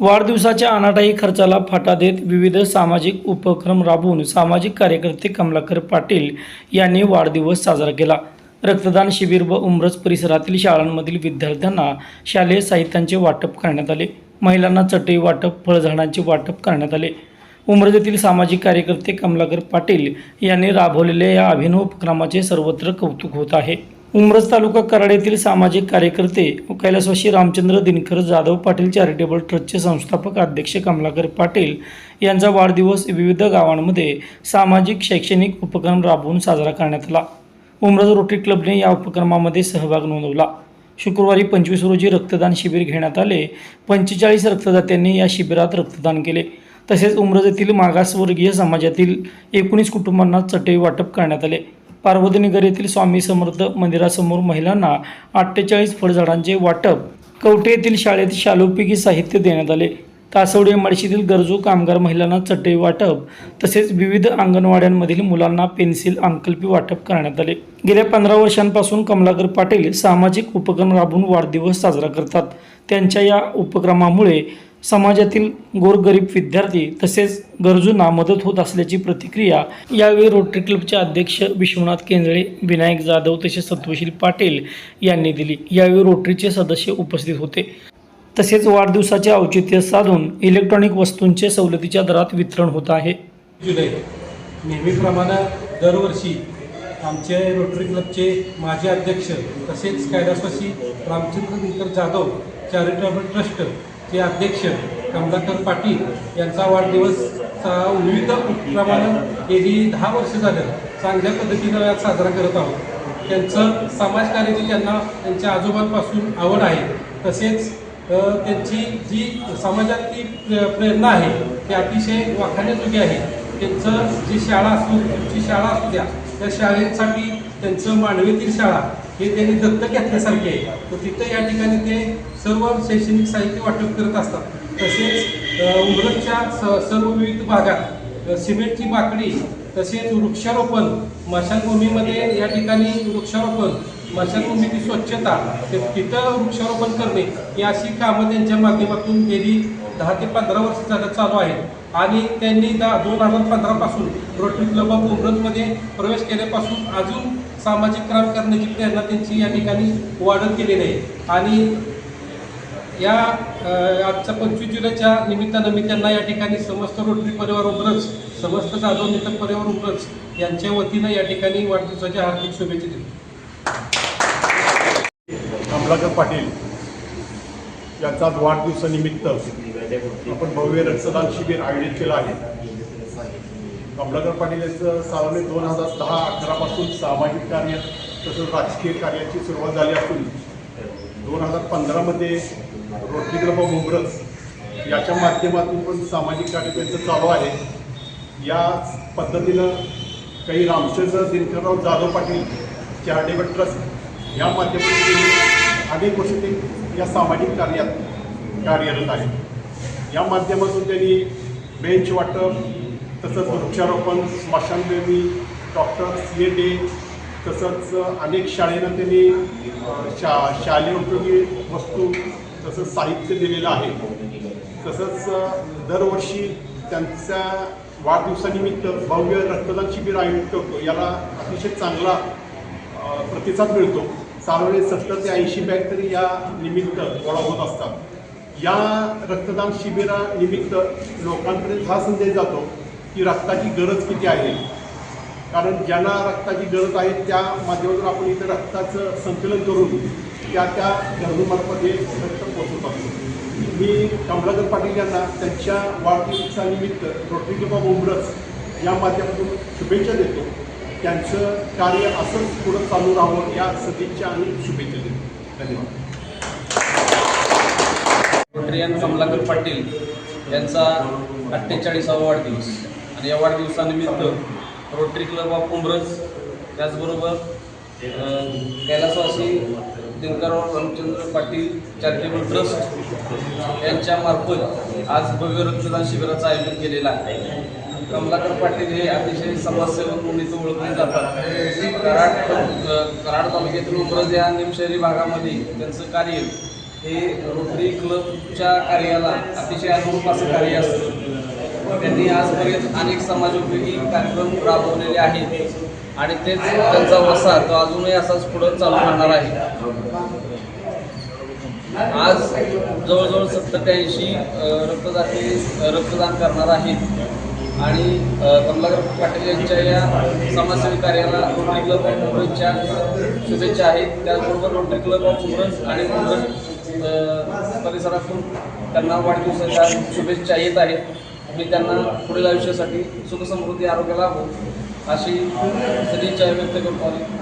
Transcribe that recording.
वाढदिवसाच्या अनाटाई खर्चाला फाटा देत विविध सामाजिक उपक्रम राबवून सामाजिक कार्यकर्ते कमलाकर पाटील यांनी वाढदिवस साजरा केला. रक्तदान शिबिर व उमरज परिसरातील शाळांमधील विद्यार्थ्यांना शालेय साहित्यांचे वाटप करण्यात आले. महिलांना चटई वाटप फळझाडांचे वाटप करण्यात आले. उमरज येथील सामाजिक कार्यकर्ते कमलाकर पाटील यांनी राबवलेल्या या अभिनव उपक्रमाचे सर्वत्र कौतुक होत आहे. उमरज तालुका कराड येथील सामाजिक कार्यकर्ते व कैलासवासी रामचंद्र दिनकर जाधव पाटील चॅरिटेबल ट्रस्टचे संस्थापक अध्यक्ष कमलाकर पाटील यांचा वाढदिवस विविध गावांमध्ये सामाजिक शैक्षणिक उपक्रम राबवून साजरा करण्यात आला. उमरज रोटरी क्लबने या उपक्रमामध्ये सहभाग नोंदवला. शुक्रवारी पंचवीस रोजी रक्तदान शिबिर घेण्यात आले. पंचेचाळीस रक्तदात्यांनी या शिबिरात रक्तदान केले. तसेच उमरज येथील मागासवर्गीय समाजातील एकोणीस कुटुंबांना चटई वाटप करण्यात आले. पार्वतीनगर येथील स्वामी समर्थ मंदिरासमोर महिलांना अठ्ठेचाळीस फळझाडांचे वाटप. कवठे येथील शाळेत शालोपिकी साहित्य देण्यात आले. तासवडे माळशीतील गरजू कामगार महिलांना चटई वाटप तसेच विविध अंगणवाड्यांमधील मुलांना पेन्सिल अंकल्पी वाटप करण्यात आले. गेल्या पंधरा वर्षांपासून कमलाकर पाटील सामाजिक उपक्रम राबवून वाढदिवस साजरा करतात. त्यांच्या या उपक्रमामुळे समाजातील गोरगरीब विद्यार्थी तसेच गरजूंना मदत होत असल्याची प्रतिक्रिया यावेळी रोटरी क्लबचे अध्यक्ष विश्वनाथ केंद्रे विनायक जाधव तसेच सत्वशील पाटील यांनी दिली. यावेळी रोटरीचे सदस्य उपस्थित होते. तसेच वाढदिवसाचे औचित्य साधून इलेक्ट्रॉनिक वस्तूंचे सवलतीच्या दरात वितरण होत आहे. जुलै. नेहमीप्रमाणे दरवर्षी आमचे रोटरी क्लबचे माजी अध्यक्ष तसेच कैलासवासी रामचंद्र दिनकर जाधव चॅरिटेबल चे अध्यक्ष कमलाकर पाटील यांचा वाढदिवसचा विविध उपक्रमानं गेली दहा वर्ष झालं चांगल्या पद्धतीनं आज साजरा करत आहोत. त्यांचं समाजकार्याची त्यांना त्यांच्या आजोबांपासून आवड आहे. तसेच त्यांची जी समाजातली प्रेरणा आहे ती अतिशय वाखाण्याजोगी आहे. त्यांचं जी शाळा असू त्यांची शाळा असू द्या त्या शाळेसाठी त्यांचं मांडवीतील शाळा हे त्यांनी दत्तक घेतल्यासारखे आहे. तर तिथं या ठिकाणी ते सर्व शैक्षणिक साहित्य वाटप करत असतात. तसेच उमरतच्या स सर्व विविध भागात सिमेंटची बाकडी तसेच वृक्षारोपण मशानभूमीमध्ये या ठिकाणी वृक्षारोपण मशानभूमीची स्वच्छता ते तिथं वृक्षारोपण करणे ही अशी कामं त्यांच्या माध्यमातून गेली दहा ते पंधरा वर्ष झालं चालू आहेत. आणि त्यांनी दहा दोन हजार पंधरापासून रोटरी क्लब ऑफ उमरजमध्ये प्रवेश केल्यापासून अजून सामाजिक काम करण्याची प्रेरणा त्यांची या ठिकाणी वाढत गेलेली आहे. आणि या आजच्या पंचवीस जुलैच्या निमित्तानं मी त्यांना या ठिकाणी समस्त रोटरी परिवार उमरज समस्त जाधव नेतक परिवार उमरज यांच्या वतीनं या ठिकाणी वाढदिवसाच्या हार्दिक शुभेच्छा दिल्या कमलाकर पाटील याचा आज वाढदिवसानिमित्त आपण भव्य रक्तदान शिबिर आयोजित केलं आहे. कमलाकर पाटील यांचं साधारण दोन हजार दहा अकरापासून सामाजिक कार्य तसंच राजकीय कार्याची सुरुवात झाली असून दोन हजार पंधरामध्ये रोटरी क्लब ऑफ याच्या माध्यमातून पण सामाजिक कार्य त्यांचं चालू आहे. या पद्धतीनं काही रामचंद्र दिनकरराव जाधव पाटील चॅरिटेबल ट्रस्ट या माध्यमातून अनेक वर्ष ते या सामाजिक कार्यात कार्यरत आहेत. या माध्यमातून त्यांनी बेंच वाटप तसंच वृक्षारोपण स्मशानभूमी डॉक्टर सी ए डे तसंच अनेक शाळेनं त्यांनी शा शालेय उपयोगी वस्तू तसंच साहित्य दिलेलं आहे. तसंच दरवर्षी त्यांच्या वाढदिवसानिमित्त भव्य रक्तदान शिबिर आयोजित करतो. याला अतिशय चांगला प्रतिसाद मिळतो. साधारण सत्तर ते ऐंशी बॅग तरी या निमित्त गोळा होत असतात. या रक्तदान शिबिरानिमित्त लोकांपर्यंत हा संदेश जातो की रक्ताची गरज किती आहे? कारण ज्यांना रक्ताची गरज आहे त्या माध्यमातून आपण इथं रक्ताचं संकलन करून त्या त्या गरजूमार्फत हे रक्त पोचवत असतो मी कमलाकर पाटील यांना त्यांच्या वाढदिवसानिमित्त रोटरी क्लब ऑफ या माध्यमातून शुभेच्छा देतो. त्यांचं कार्य असंच पुढं चालू राहावं या सदिच्छा आणि शुभेच्छा देतो. धन्यवाद. रोटरियन कमलाकर पाटील यांचा अठ्ठेचाळीसावा वाढदिवस. आणि या वाढदिवसानिमित्त रोटरी क्लब ऑफ उमरज त्याचबरोबर कैलासवासी दिनकरराव रामचंद्र पाटील चॅरिटेबल ट्रस्ट यांच्यामार्फत आज भव्य रक्तदान शिबिराचं आयोजन केलेलं आहे. कमलाकर पाटील हे अतिशय समाजसेवक म्हणून इथं ओळखले जातात. कराड कराड तालुक्यातील उमरज या निमशहरी भागामध्ये त्यांचं कार्य हे रोटरी क्लबच्या कार्याला अतिशय अनुरूप असं कार्य असतं. त्यांनी आजपर्यंत अनेक समाजोपयोगी कार्यक्रम राबवलेले आहेत. आणि तेच त्यांचा वसा तो अजूनही असाच पुढं चालू राहणार आहे. आज जवळजवळ सत्तर ते ऐंशी रक्तदाते रक्तदान करणार आहेत. आणि कमलाकर पाटील यांच्या या समाजसेवी कार्याला रोटरी क्लब ऑफ मुंबईच्या शुभेच्छा आहेत. त्याचबरोबर रोटरी क्लब ऑफ मुंबई आणि मुंबई परिसरातून त्यांना वाढदिवसाच्या शुभेच्छा येत आहेत. मी त्यांना पुढील आयुष्यासाठी सुखसमृद्धी आरोग्य लाभो अशी सदिच्छा व्यक्त करतो.